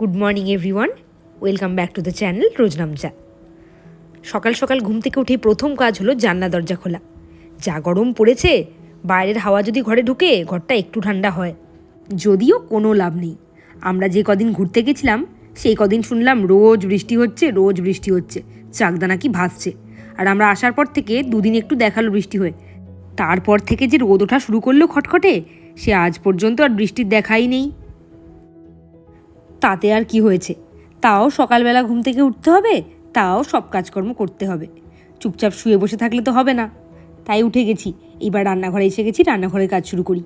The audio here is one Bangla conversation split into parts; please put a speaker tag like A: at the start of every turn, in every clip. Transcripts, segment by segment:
A: Good morning, everyone. Welcome back to the channel Rojnamcha. সকাল সকাল ঘুম থেকে উঠে প্রথম কাজ হলো জানলা দরজা খোলা। যা গরম পড়েছে, বাইরের হাওয়া যদি ঘরে ঢুকে, ঘরটা একটু ঠান্ডা হয়। যদিও কোনো লাভ নেই। আমরা যে কদিন ঘুরতে গেছিলাম, সেই কদিন শুনলাম রোজ বৃষ্টি হচ্ছে, রোজ বৃষ্টি হচ্ছে। চাকদা নাকি ভাসছে। আর আমরা আসার পর থেকে দুদিন একটু দেখাল বৃষ্টি হয়ে। তারপর থেকে যে রোদ ওঠা শুরু করল খটখটে, সে আজ পর্যন্ত আর বৃষ্টির দেখাই নেই। তাতে আর কি হয়েছে? তাও সকালবেলা ঘুম থেকে উঠতে হবে, তাও সব কাজকর্ম করতে হবে। চুপচাপ শুয়ে বসে থাকলে তো হবে না। তাই উঠে গেছি, এবার রান্নাঘরে এসে গেছি, রান্নাঘরের কাজ শুরু করি।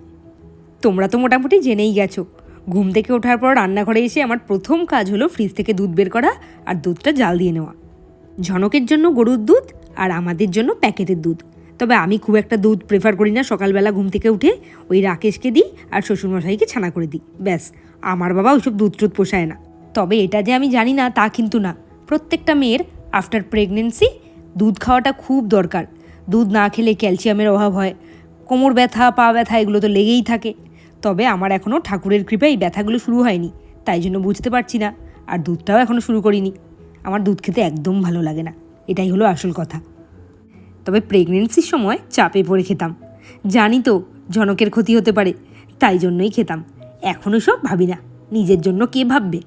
A: তোমরা তো মোটামুটি জেনেই গেছো। ঘুম থেকে ওঠার পর রান্নাঘরে এসে আমার প্রথম কাজ হলো ফ্রিজ থেকে দুধ বের করা আর দুধটা জাল দিয়ে নেওয়া। ঝনকের জন্য গরুর দুধ আর আমাদের জন্য প্যাকেটের দুধ। তবে আমি খুব একটা দুধ প্রেফার করি না, সকালবেলা ঘুম থেকে উঠে ওই রাকেশকে দিই আর শ্বশুরমশাইকে ছানা করে দিই। ব্যাস আমার বাবা ওইসব দুধ টুধ পোষায় না। তবে এটা যে আমি জানি না, তা কিন্তু না। প্রত্যেকটা মেয়ের আফটার প্রেগনেন্সি দুধ খাওয়াটা খুব দরকার। দুধ না খেলে ক্যালসিয়ামের অভাব হয়। কোমর ব্যথা, পা ব্যথা এগুলো তো লেগেই থাকে। তবে আমার এখনও ঠাকুরের কৃপায় এই ব্যথাগুলো শুরু হয়নি, তাই জন্য বুঝতে পারছি না, আর দুধটাও এখনও শুরু করিনি। আমার দুধ খেতে একদম ভালো লাগে না, এটাই হলো আসল কথা। তবে প্রেগনেন্সির সময় চাপে পড়ে খেতাম। জানি তো, জনকের ক্ষতি হতে পারে, তাই জন্যই খেতাম। এখনও সব ভাবি না। নিজের জন্য কে ভাববে?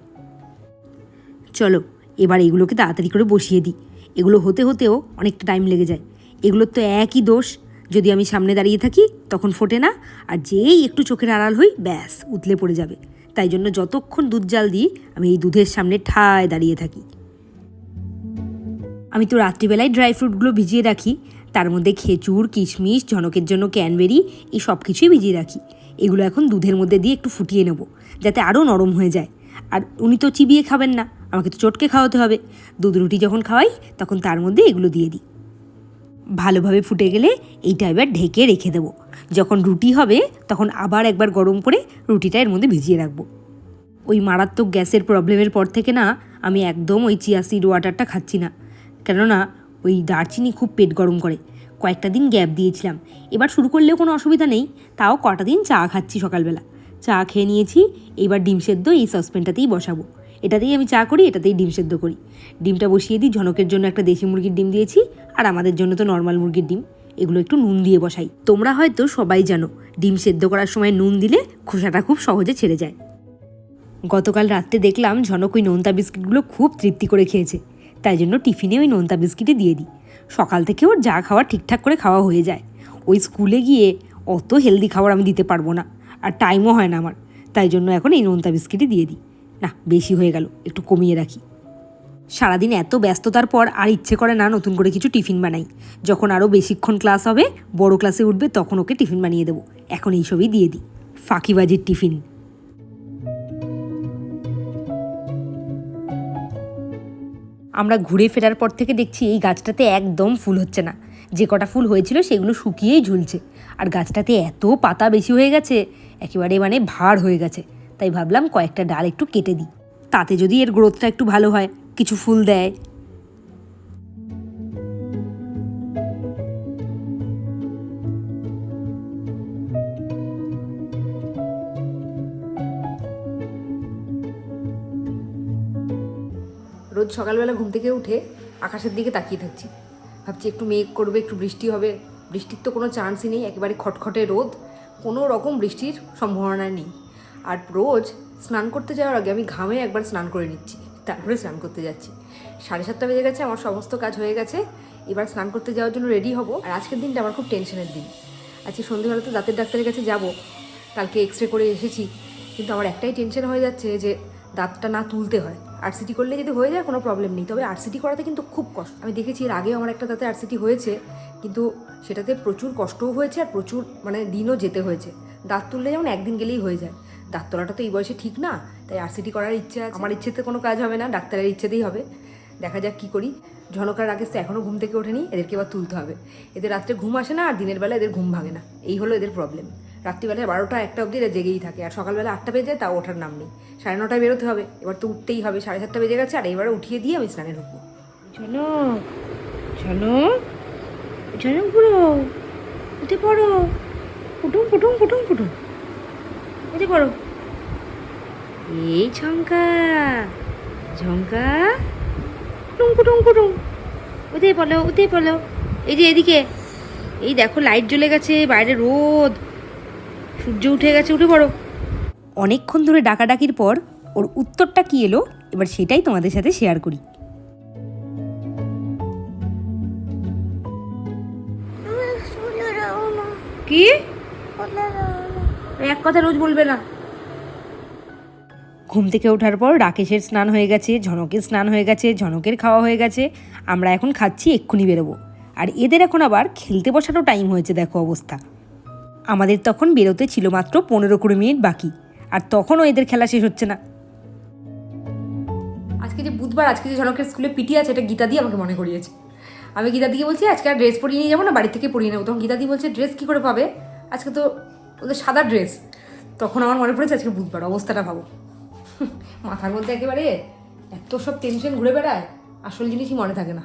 A: চলো, এবার এগুলোকে তাড়াতাড়ি করে বসিয়ে দিই। এগুলো হতে হতেও অনেকটা টাইম লেগে যায়। এগুলোর তো একই দোষ। যদি আমি সামনে দাঁড়িয়ে থাকি, তখন ফোটে না। আর যেই একটু চোখের আড়াল হই, ব্যাস, উতলে পড়ে যাবে। তাই জন্য যতক্ষণ দুধ জাল দিই, আমি এই দুধের সামনে ঠায় দাঁড়িয়ে থাকি। আমি তো রাত্রিবেলায় ড্রাই ফ্রুটগুলো ভিজিয়ে রাখি। তার মধ্যে খেচুর কিশমিশ, ঝনকের জন্য ক্যানবেরি এই সব কিছুই ভিজিয়ে রাখি। এগুলো এখন দুধের মধ্যে দিয়ে একটু ফুটিয়ে নেব, যাতে আরও নরম হয়ে যায়। আর উনি তো চিবিয়ে খাবেন না, আমাকে তো চটকে খাওয়াতে হবে। দুধ রুটি যখন খাওয়াই, তখন তার মধ্যে এগুলো দিয়ে দিই। ভালোভাবে ফুটে গেলে এইটা এবার ঢেকে রেখে দেবো। যখন রুটি হবে, তখন আবার একবার গরম করে রুটিটা এর মধ্যে ভিজিয়ে রাখব। ওই মারাত্মক গ্যাসের প্রবলেমের পর থেকে না, আমি একদম ওই চিয়া সিড ওয়াটারটা খাচ্ছি না। কেননা, ওই দারচিনি খুব পেট গরম করে। কয়েকটা দিন গ্যাপ দিয়েছিলাম। এবার শুরু করলেও কোনো অসুবিধা নেই। তাও কটা দিন চা খাচ্ছি সকালবেলা। চা খেয়ে নিয়েছি। এবার ডিম সেদ্ধ এই সসপ্যানটাতেই বসাবো। এটাতেই আমি চা করি, এটাতেই ডিম সেদ্ধ করি। ডিমটা বসিয়ে দিই, ঝনকের জন্য একটা দেশি মুরগির ডিম দিয়েছি, আর আমাদের জন্য তো নর্মাল মুরগির ডিম। এগুলো একটু নুন দিয়ে বসাই। তোমরা হয়তো সবাই জানো, ডিম সেদ্ধ করার সময় নুন দিলে খোসাটা খুব সহজে ছেড়ে যায়। গতকাল রাত্রে দেখলাম ঝনক ওই নোনতা বিস্কিটগুলো খুব তৃপ্তি করে খেয়েছে। তাই জন্য টিফিনে ওই নোনতা বিস্কিটই দিয়ে দিই। সকাল থেকে ওর যা খাওয়া ঠিকঠাক করে খাওয়া হয়ে যায়। ওই স্কুলে গিয়ে অত হেলদি খাবার আমি দিতে পারব না, আর টাইমও হয় না আমার। তাই জন্য এখন এই নোনতা বিস্কিটই দিয়ে দিই। না, বেশি হয়ে গেল, একটু কমিয়ে রাখি। সারাদিন এত ব্যস্ততার পর আর ইচ্ছে করে না নতুন করে কিছু টিফিন বানাই। যখন আরও বেশিক্ষণ ক্লাস হবে, বড় ক্লাসে উঠবে, তখন ওকে টিফিন বানিয়ে দেবো। এখন এইসবই দিয়ে দিই। ফাঁকিবাজির টিফিন। আমরা ঘুরে ফেরার পর থেকে দেখছি এই গাছটাতে একদম ফুল হচ্ছে না। যে কটা ফুল হয়েছিল সেগুলো শুকিয়েই ঝুলছে। আর গাছটাতে এত পাতা বেশি হয়ে গেছে, একেবারে মানে ভার হয়ে গেছে। তাই ভাবলাম কয়েকটা ডাল একটু কেটে দিই। তাতে যদি এর গ্রোথটা একটু ভালো হয়, কিছু ফুল দেয় রোজ সকালবেলা ঘুম থেকে উঠে আকাশের দিকে তাকিয়ে থাকছি। ভাবছি, একটু মেঘ করবে, একটু বৃষ্টি হবে। বৃষ্টির তো কোনো চান্সই নেই, একেবারে খটখটে রোদ। কোনো রকম বৃষ্টির সম্ভাবনা নেই। আর রোজ স্নান করতে যাওয়ার আগে আমি ঘামে একবার স্নান করে নিচ্ছি। তারপরে স্নান করতে যাচ্ছি। সাড়ে সাতটা বেজে গেছে, আমার সমস্ত কাজ হয়ে গেছে। এবার স্নান করতে যাওয়ার জন্য রেডি হব। আর আজকের দিনটা আমার খুব টেনশনের দিন। আজকে সন্ধ্যেবেলা তো দাঁতের ডাক্তারের কাছে যাব। কালকে এক্স রে করে এসেছি। কিন্তু আমার একটাই টেনশন হয়ে যাচ্ছে যে দাঁতটা না তুলতে হয়। আরসিটি করলে যদি হয়ে যায়, কোনো প্রবলেম নেই। তবে আরসিটি করাতে কিন্তু খুব কষ্ট। আমি দেখেছি এর আগেও আমার একটা দাঁতে আরসিটি হয়েছে, কিন্তু সেটাতে প্রচুর কষ্টও হয়েছে আর প্রচুর মানে দিনও যেতে হয়েছে। দাঁত তুললে যেমন একদিন গেলেই হয়ে যায়। দাঁত তোলাটা তো এই বয়সে ঠিক না, তাই আরসিটি করার ইচ্ছে আছে। আমার ইচ্ছেতে কোনো কাজ হবে না, ডাক্তারের ইচ্ছেতেই হবে। দেখা যাক কী করি। ঝনকার আগে তো এখনও ঘুম থেকে ওঠেনি, এদেরকে এবার তুলতে হবে। এদের রাত্রে ঘুম আসে না আর দিনের বেলা এদের ঘুম ভাঙে না। এই হলো এদের প্রবলেম রাত্রিবেলায় বারোটা একটা অবধি এরা জেগেই থাকে, আর সকালবেলা আটটা বেজে তা ওঠার নাম নেই। সাড়ে নটায় বেরোতে হবে, এবার তো উঠতেই হবে, সাড়ে সাতটা বেজে গেছে, আর এবারে উঠিয়ে দিয়ে আমি স্নানে ঢুকবো। চলো চলো ঝনক বুড়ো উঠে পড়ো। ফুটুম ফুটুম ফুটুম ফুটুম। উঠে পড়ো। এই ঝঙ্কা ঝঙ্কা টুঙ্কু টুঙ্কু টুং উঠে পড়ো উঠে পড়ো। এই যে এদিকে, এই দেখো, লাইট জ্বলে গেছে, বাইরে রোদ। সূর্য উঠে গেছে উঠে পড়ো। অনেকক্ষণ ধরে ডাকাডাকির পর ওর উত্তরটা কি এলো এবার সেটাই তোমাদের সাথে শেয়ার করি। কি? এক কথা রোজ বলবে না। ঘুম থেকে ওঠার পর রাকেশের স্নান হয়ে গেছে ঝনকের স্নান হয়ে গেছে ঝনকের খাওয়া হয়ে গেছে। আমরা এখন খাচ্ছি এক্ষুনি বেরোবো। আর এদের এখন আবার খেলতে বসারও টাইম হয়েছে দেখো অবস্থা। আমাদের তখন বেরোতে ছিল মাত্র পনেরো কুড়ি মিনিট বাকি। আর তখনও এদের খেলা শেষ হচ্ছে না। আজকে যে বুধবার আজকে যে ঝনকের স্কুলে পিটি আছে এটা গীতা দিয়ে আমাকে মনে করিয়েছে। আমি গীতা দিয়ে বলছি আজকে আর ড্রেস পরিয়ে নিয়ে যাব না বাড়ি থেকে পরিয়ে নেব। তখন গীতা দিয়ে বলছে ড্রেস কী করে পাবে? আজকে তো ওদের সাদা ড্রেস তখন আমার মনে পড়েছে আজকে বুধবার অবস্থাটা ভাবো। মাথার মধ্যে একেবারে এত সব টেনশন ঘুরে বেড়ায় আসল জিনিসই মনে থাকে না।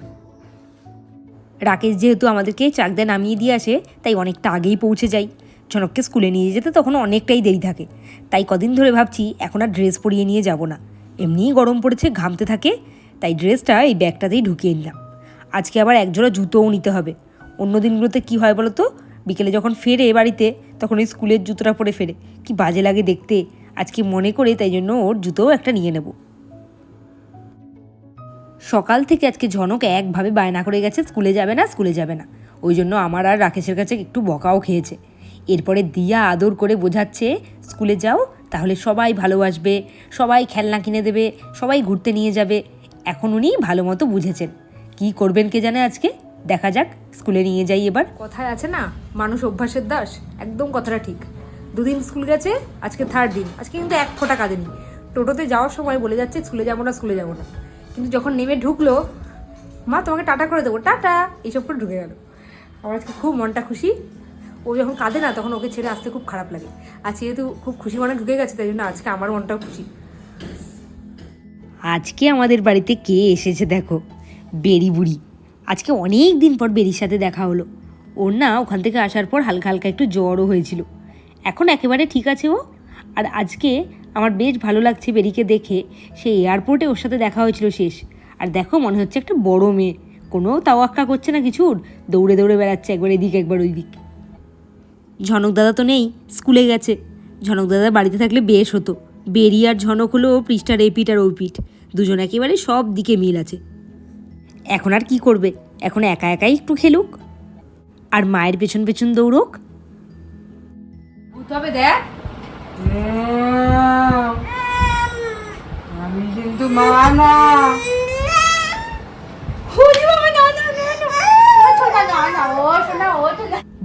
A: রাকেশ যেহেতু আমাদেরকে চাকদা নামিয়ে দিয়ে আসে তাই অনেকটা আগেই পৌঁছে যাই ঝনককে স্কুলে নিয়ে যেতে তখন অনেকটাই দেরি থাকে। তাই কদিন ধরে ভাবছি, এখন আর ড্রেস পরিয়ে নিয়ে যাব না। এমনিই গরম পড়েছে, ঘামতে থাকে, তাই ড্রেসটা এই ব্যাগটাতেই ঢুকিয়ে নিলাম। আজকে আবার একজোড়া জুতোও নিতে হবে। অন্য দিনগুলোতে কী হয় বলো তো? বিকেলে যখন ফেরে বাড়িতে, তখন ওই স্কুলের জুতোটা পরে ফেরে। কি বাজে লাগে দেখতে। আজকে মনে করে তাই জন্য ওর জুতোও একটা নিয়ে নেব। সকাল থেকে আজকে ঝনক একভাবে বায়না করে গেছে, স্কুলে যাবে না, স্কুলে যাবে না। ওই জন্য আমার আর রাকেশের কাছে একটু বকাও খেয়েছে। এরপরে দিয়া আদর করে বোঝাচ্ছে, স্কুলে যাও, তাহলে সবাই ভালোবাসবে সবাই খেলনা কিনে দেবে, সবাই ঘুরতে নিয়ে যাবে। এখন উনি ভালো মতো বুঝেছেন। কি করবেন কে জানে আজকে? দেখা যাক, স্কুলে নিয়ে যাই এবার। কথায় আছে না, মানুষ অভ্যাসের দাস, একদম কথাটা ঠিক। দুদিন স্কুল গেছে, আজকে থার্ড দিন, আজকে কিন্তু এক ফোঁটা কাঁদেনি টোটোতে যাওয়ার সময় বলে যাচ্ছে, স্কুলে যাব না, স্কুলে যাব না। কিন্তু যখন নেমে ঢুকলো, মা, তোমাকে টাটা করে দেবো, টাটা! এইসব করে ঢুকে গেল। আমার আজকে খুব মনটা খুশি। ও যখন কাঁদে না, তখন ওকে ছেড়ে আসতে খুব খারাপ লাগে। আর যেহেতু খুব খুশি মনে ঢুকে গেছে, তাই জন্য আজকে আমার মনটাও খুশি। আজকে আমাদের বাড়িতে কে এসেছে দেখো? বেরি বুড়ি। আজকে অনেক দিন পর বেরির সাথে দেখা হলো। ওর না ওখান থেকে আসার পর হালকা হালকা একটু জ্বরও হয়েছিল। এখন একেবারে ঠিক আছে ও। আর আজকে আমার বেশ ভালো লাগছে বেরিকে দেখে। সেই এয়ারপোর্টে ওর সাথে দেখা হয়েছিল শেষ। আর দেখো মনে হচ্ছে একটা বড় মেয়ে। কোনো তাওয়াক্কা করছে না কিছুর। দৌড়ে দৌড়ে বেড়াচ্ছে একবার এদিক একবার ওই দিক ঝনক দাদা তো নেই স্কুলে গেছে। ঝনক দাদা বাড়িতে থাকলে বেশ হতো। বেরি আর ঝনক হলো পৃষ্ঠার এপিট আর ওপিট দুজন একেবারে সব দিকে মিল আছে। এখন আর কি করবে? এখন একা একাই একটু খেলুক? আর মায়ের পেছন পেছন দৌড়ুক? হবে দেখ।
B: আমি কিন্তু মা না।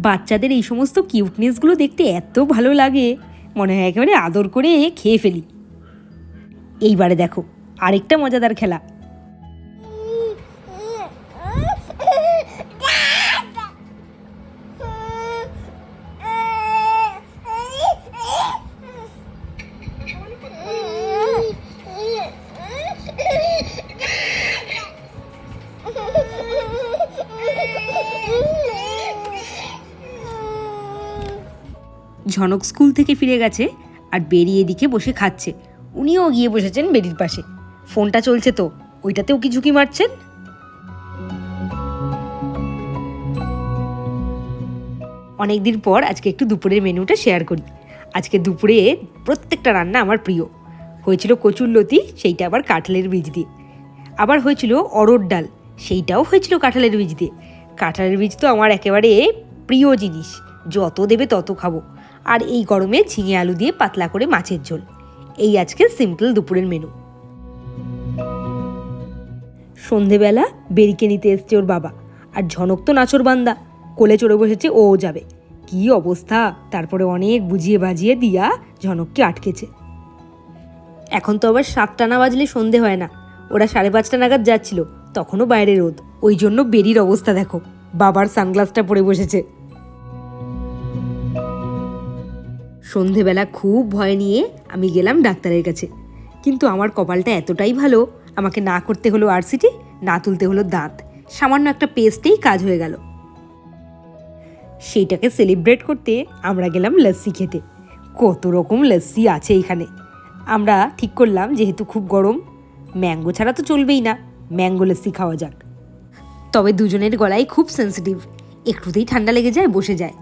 A: বাচ্চাদের এই সমস্ত কিউটনেসগুলো দেখতে এত ভালো লাগে, মনে হয় একেবারে আদর করে খেয়ে ফেলি। এইবারে দেখো, আরেকটা মজাদার খেলা। ঝনক স্কুল থেকে ফিরে গেছে আর বেরিয়ে এদিকে বসে খাচ্ছে। উনিও গিয়ে বসেছেন বেরির পাশে। ফোনটা চলছে তো, ওইটাতেও কি ঝুঁকি মারছেন? অনেকদিন পর আজকে একটু দুপুরের মেনুটা শেয়ার করি। আজকে দুপুরে প্রত্যেকটা রান্না আমার প্রিয়। হয়েছিল কচুর লতি, সেইটা আবার কাঁঠালের বীজ দিয়ে। আবার হয়েছিল অরড় ডাল, সেইটাও হয়েছিল কাঁঠালের বীজ দিয়ে। কাঁঠালের বীজ তো আমার একেবারে প্রিয় জিনিস। যত দেবে তত খাব। আর এই গরমে ঝিঙে আলু দিয়ে পাতলা করে মাছের ঝোল। এই আজকে সিম্পল দুপুরের মেনু। সন্ধেবেলা বেরিকে নিতে এসছে ওর বাবা, আর ঝনক তো নাচর বান্দা, কোলে চড়ে বসেছে, ও যাবে। কি অবস্থা? তারপরে অনেক বুঝিয়ে বাজিয়ে দিয়া ঝনককে আটকেছে। এখন তো আবার সাতটা না বাজলে সন্ধে হয় না, ওরা সাড়ে পাঁচটা নাগাদ যাচ্ছিল, তখনও বাইরে রোদ। ওই জন্য বেরির অবস্থা দেখো, বাবার সানগ্লাসটা পরে বসেছে। সন্ধেবেলা খুব ভয় নিয়ে আমি গেলাম ডাক্তারের কাছে। কিন্তু আমার কপালটা এতটাই ভালো, আমাকে না করতে হলো আরসিটি না তুলতে হলো দাঁত। সামান্য একটা পেস্টেই কাজ হয়ে গেল। সেইটাকে সেলিব্রেট করতে আমরা গেলাম লস্যি খেতে। কত রকম লস্যি আছে এখানে। আমরা ঠিক করলাম যেহেতু খুব গরম, ম্যাঙ্গো ছাড়া তো চলবেই না, ম্যাঙ্গো লস্যি খাওয়া যাক। তবে দুজনের গলায় খুব সেন্সিটিভ একটুতেই ঠান্ডা লেগে যায়, বসে যায়।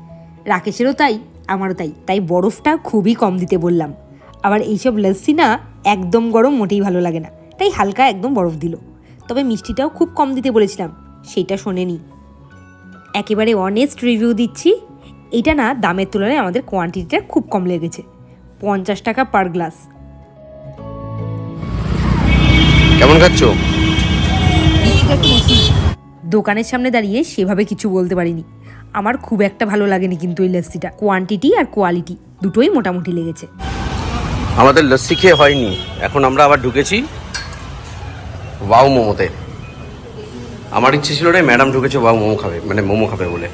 A: রাকেশেরও তাই আমারও তাই। তাই বরফটা খুবই কম দিতে বললাম। আবার এইসব লস্যি না একদম গরম মোটেই ভালো লাগে না। তাই হালকা একদম বরফ দিল। তবে মিষ্টিটাও খুব কম দিতে বলেছিলাম সেটা শোনেনি। একেবারে অনেস্ট রিভিউ দিচ্ছি এটা না দামের তুলনায় আমাদের কোয়ান্টিটিটা খুব কম লেগেছে। পঞ্চাশ টাকা পার গ্লাস
B: কেমন খাচ্ছ?
A: দোকানের সামনে দাঁড়িয়ে সেভাবে কিছু বলতে পারিনি। আমার খুব একটা ভালো লাগেনি কিন্তু এই লস্যিটা কোয়ান্টিটি আর কোয়ালিটি দুটোই মোটামুটি লেগেছে।
B: আমাদের লস্যি খেয়ে হয়নি। এখন আমরা আবার ঢুকেছি। ওয়াও মোমোতে। আমার ইচ্ছে ছিল রে ম্যাডাম ঢুকেছে ওয়াও মোমো খাবে মানে মোমো খাবে বলে।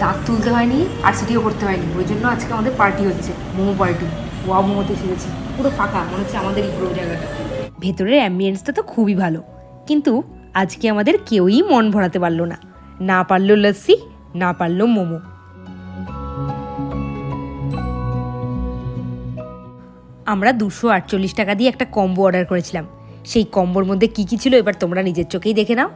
A: দাঁত তুলতে হয়নি আর সিটিও করতে হয়নি। ওই জন্য আজকে আমাদের পার্টি হচ্ছে মোমো পার্টি ওয়া মোমোতে এসেছি পুরো ফাঁকা মনে হচ্ছে আমাদেরই পুরো জায়গাটা। ভেতরের অ্যাম্বিয়েন্সটা তো খুবই ভালো। কিন্তু আজকে আমাদের কেউই মন ভরাতে পারল না। না পারল লস্যি না পারল মোমো। আমরা দুশো আটচল্লিশ টাকা দিয়ে একটা কম্বো অর্ডার করেছিলাম। সেই কম্বোর মধ্যে কি কি ছিল এবার তোমরা নিজের চোখেই দেখে নাও।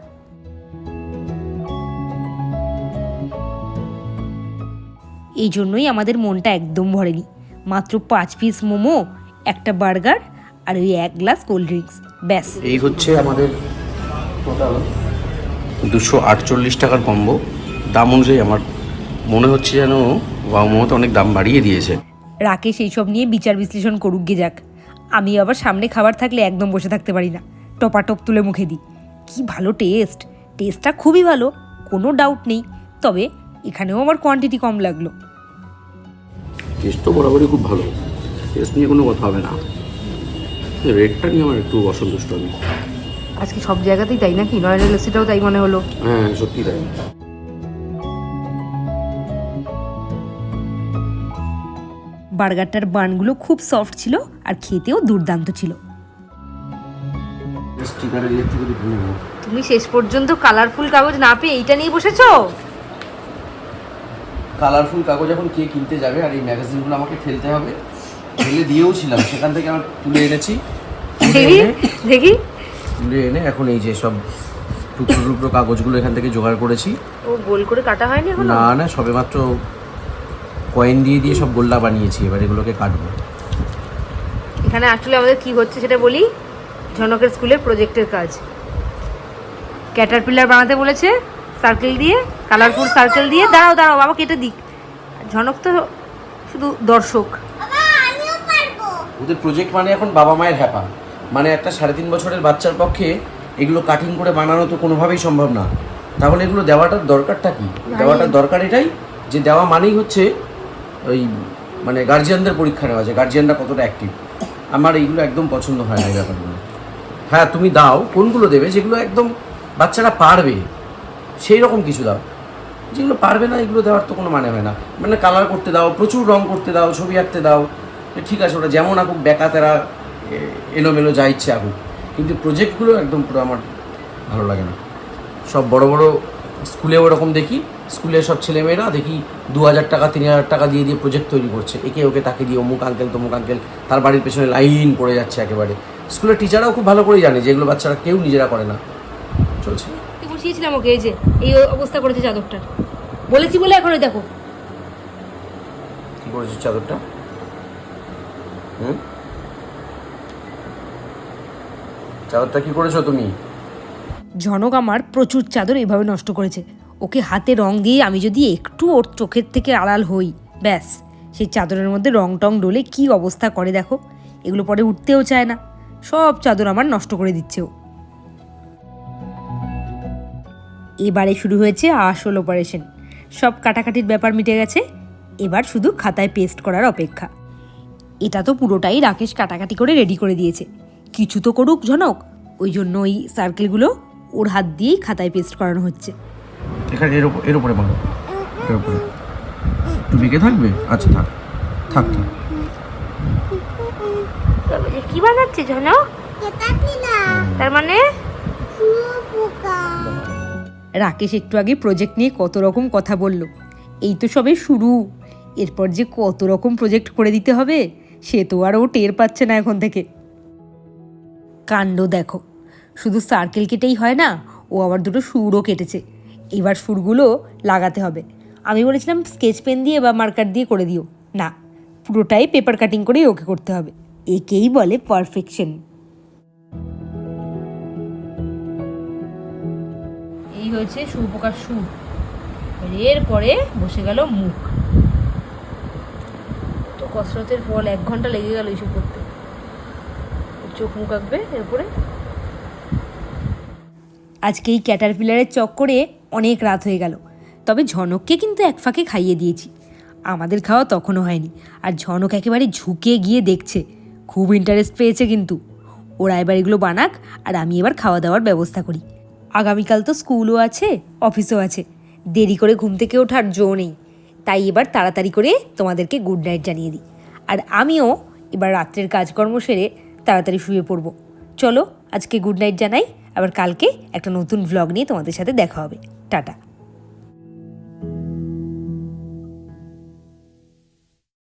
A: এই জন্যই আমাদের মনটা একদম ভরেনি। মাত্র পাঁচ পিস মোমো, একটা বার্গার আর ওই এক গ্লাস কোল্ড ড্রিঙ্কস ব্যাস।
B: এই হচ্ছে আমাদের দুশো আটচল্লিশ টাকার কম্বো। দাম অনুযায়ী আমার মনে হচ্ছে যেন মোমোতে অনেক দাম বাড়িয়ে দিয়েছে।
A: রাকেশ এইসব নিয়ে বিচার বিশ্লেষণ করুক গে যাক। আমি আবার সামনে খাবার থাকলে একদম বসে থাকতে পারি না। টপাটপ তুলে মুখে দিই। কি ভালো টেস্ট। টেস্টটা খুবই ভালো কোনো ডাউট নেই। তবে এখানেও আমার কোয়ান্টিটি কম লাগল।
B: টেস্ট তো বরাবরই খুব ভালো। টেস্ট নিয়ে কোনো কথা হবে না। রেটটা নিয়ে আমার একটু অসন্তুষ্ট আমি।
A: আজকে সব জায়গাতেই তাই নাকি? নয়নের লস্যিটাও তাই মনে হলো।
B: হ্যাঁ সত্যি তাই।
A: বার্গারটার বানগুলো খুব সফট ছিল আর খেতেও দুর্দান্ত ছিল। তুমি শেষ পর্যন্ত কালারফুল কাগজ না পেয়ে এইটা নিয়ে বসেছো?
B: কালারফুল কাগজ এখন কে কিনতে যাবে আর এই ম্যাগাজিনগুলো আমাকে ফেলতে হবে। ফেলে দিয়েও ছিলাম সেখান থেকে আমার তুলে এনেছি।
A: দেখি দেখি।
B: তুলে এনে এখন এই যে সব টুকরো টুকরো কাগজগুলো এখান থেকে জোগাড় করেছি।
A: ও গোল করে কাটা হয়নি এখনও?
B: না না সবে মাত্র কয়েন দিয়ে দিয়ে সব গোল্লা বানিয়েছি এবার এগুলোকে কাটবো।
A: এখানে আসলে আমাদের কি হচ্ছে সেটা বলি? ঝনকের স্কুলের প্রজেক্টের কাজ। ক্যাটারপিলার বানাতে বলেছে সার্কেল দিয়ে কালারফুল সার্কেল দিয়ে। দাঁড়াও দাঁড়াও বাবা কেটে দিক। ঝনক তো শুধু দর্শক।
B: ওদের প্রজেক্ট মানে এখন বাবা মায়ের হ্যাপা। মানে একটা সাড়ে তিন বছরের বাচ্চার পক্ষে এগুলো কাটিং করে বানানো তো কোনোভাবেই সম্ভব না। তাহলে এগুলো দেওয়াটার দরকারটা কি? দেওয়াটার দরকার এটাই যে দেওয়া মানেই হচ্ছে ওই মানে গার্জিয়ানদের পরীক্ষা নেওয়া যায় গার্জিয়ানরা কতটা অ্যাক্টিভ আমার এইগুলো একদম পছন্দ হয় না এই ব্যাপারগুলো। হ্যাঁ তুমি দাও, কোনগুলো দেবে? যেগুলো একদম বাচ্চারা পারবে সেই রকম কিছু দাও। যেগুলো পারবে না, এগুলো দেওয়ার তো কোনো মানে হয় না। মানে কালার করতে দাও, প্রচুর রং করতে দাও, ছবি আঁকতে দাও ঠিক আছে ওটা যেমন আঁকুক, বেকাতেরা, এ- এলোমেলো যা ইচ্ছে আঁকুক। কিন্তু প্রজেক্টগুলো একদম পুরো আমার ভালো লাগে না। সব বড় বড় স্কুলে ওরকম দেখি স্কুলের সব ছেলেমেয়েরা দেখি দু হাজার টাকা তিন হাজার টাকা দিয়ে দিয়ে প্রজেক্ট তৈরি করছে। একে ওকে তাকে দিয়ে অমুক আঙ্কেল তমুক আঙ্কেল তার বাড়ির পেছনে লাইন পড়ে যাচ্ছে একেবারে। স্কুলের টিচাররাও খুব ভালো করে জানে যে এগুলো বাচ্চারা কেউ নিজেরা করে না। চলছে?
A: বসিয়েছিলাম ওকে এই যে এই অবস্থা করেছে চাদরটার বলেছি বলে এখন দেখো।
B: কি করেছে চাদরটা? হুম? চাদরটা কি করেছ তুমি?
A: ঝনক আমার প্রচুর চাদর এভাবে নষ্ট করেছে। ওকে হাতে রং দিয়ে আমি যদি একটু ওর চোখের থেকে আড়াল হই, ব্যাস। সেই চাদরের মধ্যে রং টং ডলে কি অবস্থা করে দেখো? এগুলো পরে উঠতেও চায় না। সব চাদর আমার নষ্ট করে দিচ্ছে ও। এবারে শুরু হয়েছে আসল অপারেশন সব কাটাকাটির ব্যাপার মিটে গেছে। এবার শুধু খাতায় পেস্ট করার অপেক্ষা। এটা তো পুরোটাই রাকেশ কাটাকাটি করে রেডি করে দিয়েছে। কিছু তো করুক ঝনক। ওই জন্য ওই সার্কেলগুলো ওর হাত দিয়েই খাতায় পেস্ট করানো হচ্ছে।
B: এখানে এর উপর এর উপরে মারো। এর উপরে একটু বেঁকে থাকবে? আচ্ছা থাক। থাক থাক।
A: কি বানাচ্ছে ঝনক তার মানে? রাকেশ একটু আগে প্রজেক্ট নিয়ে কত রকম কথা বলল। এই তো সবে শুরু। এরপর যে কত রকম প্রজেক্ট করে দিতে হবে সে তো আর ও টের পাচ্ছে না এখন থেকে। কাণ্ড দেখো। শুধু সার্কেল কেটেই হয় না, ও আবার দুটো সুরও কেটেছে। এবার সুরগুলো লাগাতে হবে। আমি বলেছিলাম স্কেচ পেন দিয়ে বা মার্কার দিয়ে করে দিও। না, পুরোটাই পেপার কাটিং করেই ওকে করতে হবে। একেই বলে পারফেকশন এই হয়েছে সুপোকার সুর। এরপরে বসে গেল মুখ। তো কসরতের ফল এক ঘণ্টা লেগে গেল এইসব করতে। চোখ মুখ আঁকবে, এরপরে আজকে এই ক্যাটারপিলারের চক্করে অনেক রাত হয়ে গেল। তবে ঝনককে কিন্তু এক ফাঁকে খাইয়ে দিয়েছি। আমাদের খাওয়া তখনও হয়নি। আর ঝনক একেবারে ঝুঁকে গিয়ে দেখছে। খুব ইন্টারেস্ট পেয়েছে কিন্তু। ওরা এবার এগুলো বানাক আর আমি এবার খাওয়া দাওয়ার ব্যবস্থা করি। আগামীকাল তো স্কুলও আছে, অফিসও আছে। দেরি করে ঘুম থেকে ওঠার জো নেই। তাই এবার তাড়াতাড়ি করে তোমাদেরকে গুড নাইট জানিয়ে দিই। আর আমিও এবার রাত্রের কাজকর্ম সেরে তাড়াতাড়ি শুয়ে পড়ব। চলো আজকে গুড নাইট জানাই। আবার কালকে একটা নতুন ব্লগ নিয়ে তোমাদের সাথে দেখা হবে। টাটা।